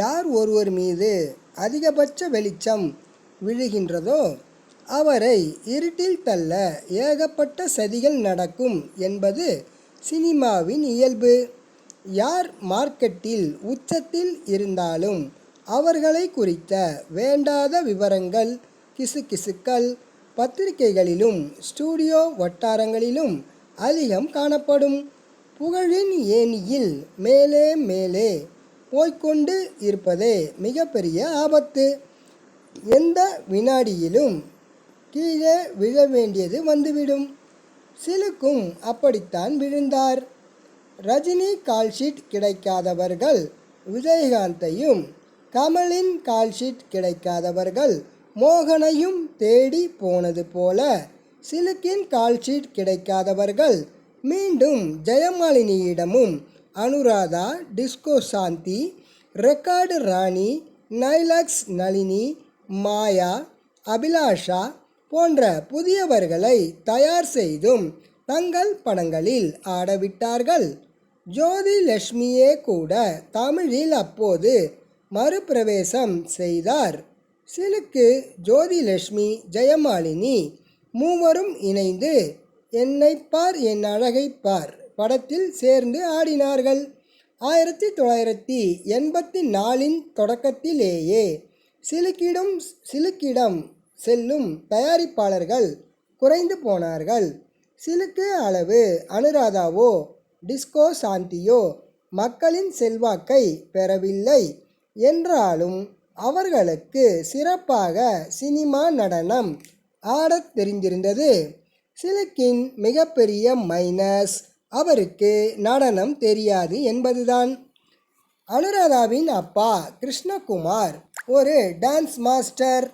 யார் ஒருவர் மீது அதிகபட்ச வெளிச்சம் விழுகின்றதோ அவரை இருட்டில் தள்ள ஏகப்பட்ட சதிகள் நடக்கும் என்பது சினிமாவின் இயல்பு. யார் மார்க்கெட்டில் உச்சத்தில் இருந்தாலும் அவர்களை குறித்த வேண்டாத விவரங்கள் கிசுகிசுக்கள் பத்திரிகைகளிலும் ஸ்டூடியோ வட்டாரங்களிலும் அதிகம் காணப்படும். புகழின் ஏணியில் மேலே மேலே போய்கொண்டு இருப்பதே மிகப்பெரிய ஆபத்து. எந்த வினாடியிலும் கீழே விழ வேண்டியது வந்துவிடும். சிலுக்கும் அப்படித்தான் விழுந்தார். ரஜினி கால்ஷீட் கிடைக்காதவர்கள் விஜயகாந்தையும் கமலின் கால்ஷீட் கிடைக்காதவர்கள் மோகனையும் தேடி போனது போல சிலுக்கின் கால்ஷீட் கிடைக்காதவர்கள் மீண்டும் ஜெயமாலினியிடமும் Anuradha disco Shanti record Rani Nylex Nalini Maya Abhilasha போன்ற புதியவர்களை தயார் செய்தும் தங்கள் படங்களில் ஆடவிட்டார்கள். ஜோதி லட்சுமியே கூட தமிழில் அப்போது மறுபிரவேசம் செய்தார். சிலுக்கு ஜோதி லட்சுமி ஜெயமாலினி மூவரும் இணைந்து என்னை பார் என் அழகை பார் படத்தில் சேர்ந்து ஆடினார்கள். ஆயிரத்தி தொள்ளாயிரத்தி எண்பத்தி நாலின் தொடக்கத்திலேயே சிலுக்கிடம் சிலுக்கிடம் செல்லும் தயாரிப்பாளர்கள் குறைந்து போனார்கள். சிலுக்கு அளவு அனுராதாவோ டிஸ்கோ சாந்தியோ மக்களின் செல்வாக்கை பெறவில்லை. என்றாலும் அவர்களுக்கு சிறப்பாக சினிமா நடனம் ஆடத் தெரிந்திருந்தது. சிலுக்கின் மிகப்பெரிய மைனஸ் அவருக்கு நடனம் தெரியாது என்பதுதான். அனுராதாவின் அப்பா கிருஷ்ணகுமார் ஒரு டான்ஸ் மாஸ்டர்.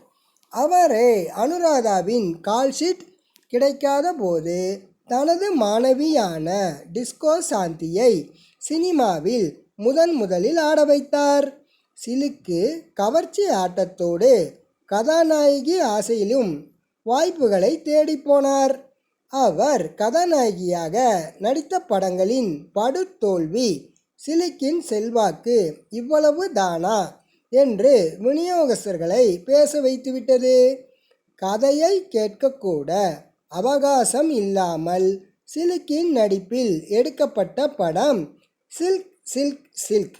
அவரே அனுராதாவின் கால்ஷீட் கிடைக்காத போது தனது மாணவியான டிஸ்கோ சாந்தியை சினிமாவில் முதன் முதலில் ஆட வைத்தார். சிலுக்கு கவர்ச்சி ஆட்டத்தோடு கதாநாயகி ஆசையிலும் வாய்ப்புகளை தேடிப் போனார். அவர் கதாநாயகியாக நடித்த படங்களின் படுதோல்வி சிலுக்கின் செல்வாக்கு இவ்வளவு தானா? என்று விநியோகஸ்தர்களை பேச வைத்துவிட்டது. கதையை கேட்கக்கூட அவகாசம் இல்லாமல் சிலுக்கின் நடிப்பில் எடுக்கப்பட்ட படம் சில்க் சில்க் சில்க்.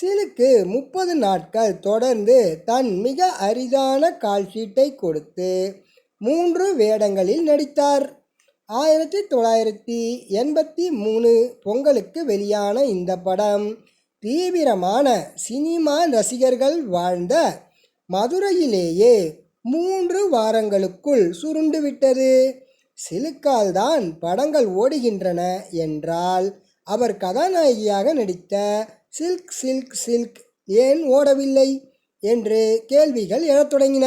சிலுக்கு முப்பது நாட்கள் தொடர்ந்து தன் மிக அரிதான கால்ஷீட்டை கொடுத்து மூன்று வேடங்களில் நடித்தார். ஆயிரத்தி தொள்ளாயிரத்தி எண்பத்தி மூணு பொங்கலுக்கு வெளியான இந்த படம் தீவிரமான சினிமா ரசிகர்கள் வாழ்ந்த மதுரையிலேயே மூன்று வாரங்களுக்குள் சுருண்டுவிட்டது. சிலுக்கால்தான் படங்கள் ஓடுகின்றன என்றால் அவர் கதாநாயகியாக நடித்த சில்க் சில்க் சில்க் ஏன் ஓடவில்லை என்று கேள்விகள் எழத் தொடங்கின.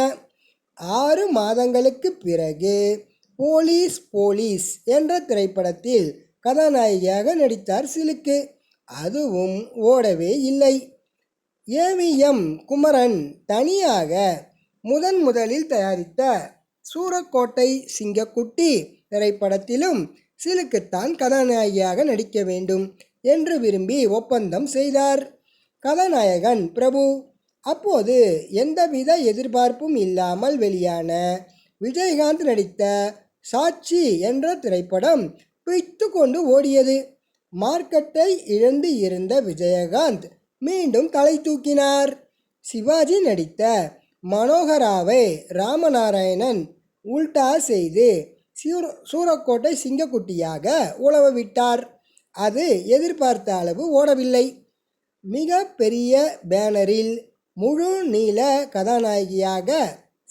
ஆறு மாதங்களுக்கு பிறகு போலீஸ் போலீஸ் என்ற திரைப்படத்தில் கதாநாயகியாக நடித்தார் சிலுக்கு. அதுவும் ஓடவே இல்லை. ஏவிஎம் குமரன் தனியாக முதன் முதலில் தயாரித்த சூரக்கோட்டை சிங்கக்குட்டி திரைப்படத்திலும் சிலுக்குத்தான் கதாநாயகியாக நடிக்க வேண்டும் என்று விரும்பி ஒப்பந்தம் செய்தார். கதாநாயகன் பிரபு. அப்போது எந்தவித எதிர்பார்ப்பும் இல்லாமல் வெளியான விஜயகாந்த் நடித்த சாட்சி என்ற திரைப்படம் பிய்த்து கொண்டு ஓடியது. மார்க்கெட்டை இழந்து இருந்த விஜயகாந்த் மீண்டும் தலை தூக்கினார். சிவாஜி நடித்த மனோகராவை ராமநாராயணன் உல்டா செய்து சூர சூரக்கோட்டை சிங்கக்குட்டியாக உழவ விட்டார். அது எதிர்பார்த்த அளவு ஓடவில்லை. மிக பெரிய பேனரில் முழு நீள கதாநாயகியாக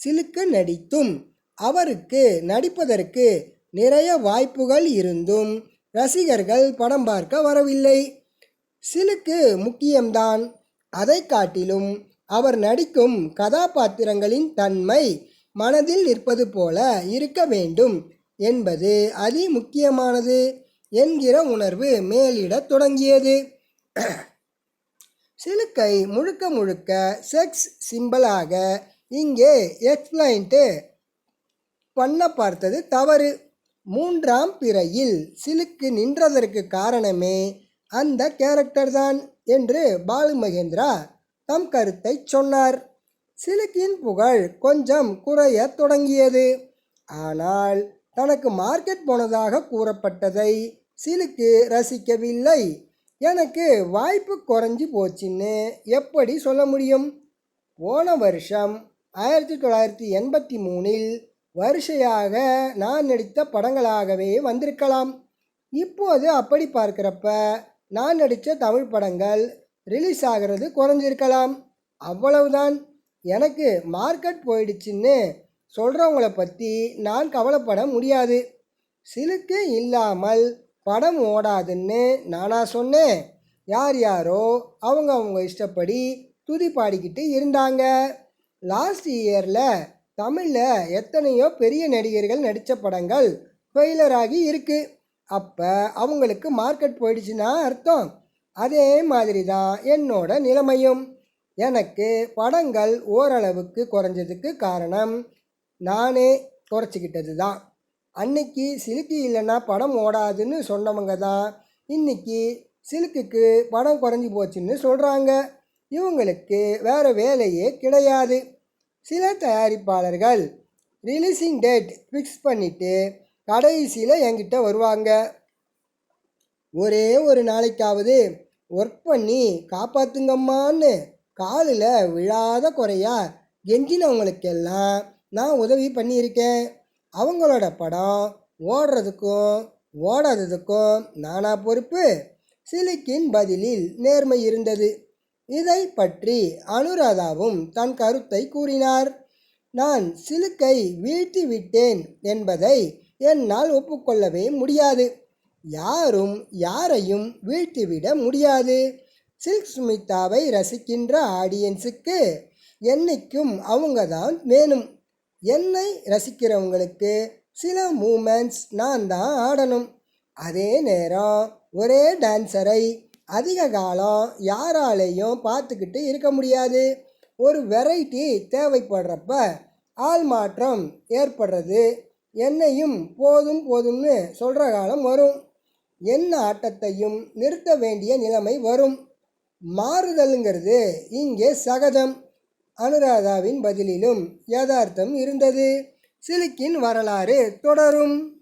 சிலுக்கு நடித்தும் அவருக்கு நடிப்பதற்கு நிறைய வாய்ப்புகள் இருந்தும் ரசிகர்கள் படம் பார்க்க வரவில்லை. சிலுக்கு முக்கியம்தான். அதை காட்டிலும் அவர் நடிக்கும் கதாபாத்திரங்களின் தன்மை மனதில் நிற்பது போல இருக்க வேண்டும் என்பது அதி முக்கியமானது என்கிற உணர்வு மேலிடத் தொடங்கியது. சிலுக்கை முழுக்க முழுக்க செக்ஸ் சிம்பலாக இங்கே எக்ஸ்பிளைன்ட்டு பண்ண பார்த்தது தவறு. மூன்றாம் பிறையில் சிலுக்கு நின்றதற்கு காரணமே அந்த கேரக்டர் தான் என்று பாலு மகேந்திரா தம் கருத்தை சொன்னார். சிலுக்கின் புகழ் கொஞ்சம் குறையத் தொடங்கியது. ஆனால் தனக்கு மார்க்கெட் போனதாக கூறப்பட்டதை சிலுக்கு ரசிக்கவில்லை. எனக்கு வாய்ப்பு குறைஞ்சி போச்சுன்னு எப்படி சொல்ல முடியும்? போன வருஷம் ஆயிரத்தி தொள்ளாயிரத்தி எண்பத்தி மூணில் வரிசையாக நான் நடித்த படங்களாகவே வந்திருக்கலாம். இப்போது அப்படி பார்க்குறப்ப நான் நடித்த தமிழ் படங்கள் ரிலீஸ் ஆகிறது குறைஞ்சிருக்கலாம். அவ்வளவுதான். எனக்கு மார்க்கெட் போயிடுச்சுன்னு சொல்கிறவங்கள பற்றி நான் கவலைப்பட முடியாது. சிலுக்கு இல்லாமல் படம் ஓடாதுன்னு நானா சொன்னேன். யார் யாரோ அவங்க அவங்க இஷ்டப்படி துதி பாடிக்கிட்டு இருந்தாங்க. லாஸ்ட் இயரில் தமிழில் எத்தனையோ பெரிய நடிகர்கள் நடித்த படங்கள் ஃபெயிலராகி இருக்குது இருக்கு. அப்போ அவங்களுக்கு மார்க்கெட் போயிடுச்சுன்னா அர்த்தம். அதே மாதிரி தான் என்னோட நிலைமையும். எனக்கு படங்கள் ஓரளவுக்கு குறைஞ்சதுக்கு காரணம் நானே குறைச்சிக்கிட்டது தான் அன்னைக்கு சிலுக்கு இல்லைன்னா படம் ஓடாதுன்னு சொன்னவங்க தான் இன்னைக்கு சிலுக்குக்கு படம் குறைஞ்சி போச்சுன்னு சொல்கிறாங்க இவங்களுக்கு வேறு வேலையே கிடையாது. சில தயாரிப்பாளர்கள் ரிலீசிங் டேட் ஃபிக்ஸ் பண்ணிவிட்டு கடைசியில் என்கிட்ட வருவாங்க. ஒரே ஒரு நாளைக்காவது ஒர்க் பண்ணி காப்பாற்றுங்கம்மான்னு காலில் விழாத குறையா கெஞ்சினவங்களுக்கெல்லாம் நான் உதவி பண்ணியிருக்கேன். அவங்களோட படம் ஓடுறதுக்கும் ஓடாததுக்கும் நானா பொறுப்பு. சிலிக்கின் பதிலில் நேர்மை இருந்தது. இதை பற்றி அனுராதாவும் தன் கருத்தை கூறினார். நான் சிலுக்கை வீழ்த்தி விட்டேன் என்பதை என்னால் ஒப்புக்கொள்ளவே முடியாது. யாரும் யாரையும் வீழ்த்திவிட முடியாது. சில்க் சுமிதாவை ரசிக்கின்ற ஆடியன்ஸுக்கு என்னைக்கும் அவங்க தான் வேணும். என்னை ரசிக்கிறவங்களுக்கு சில மூமெண்ட்ஸ் நான் தான் ஆடணும். அதே நேரம் ஒரே டான்ஸரை அதிக காலம் யாராலையும் பார்த்துக்கிட்டு இருக்க முடியாது. ஒரு வெரைட்டி தேவைப்படுறப்ப ஆள் மாற்றம் ஏற்படுறது என்னையும் போதும் போதும்னு சொல்கிற காலம் வரும். என்ன ஆட்டத்தையும் நிறுத்த வேண்டிய நிலைமை வரும். மாறுதலுங்கிறது இங்கே சகஜம். அனுராதாவின் பதிலிலும் யதார்த்தம் இருந்தது. சிலுக்கின் வரலாறு தொடரும்.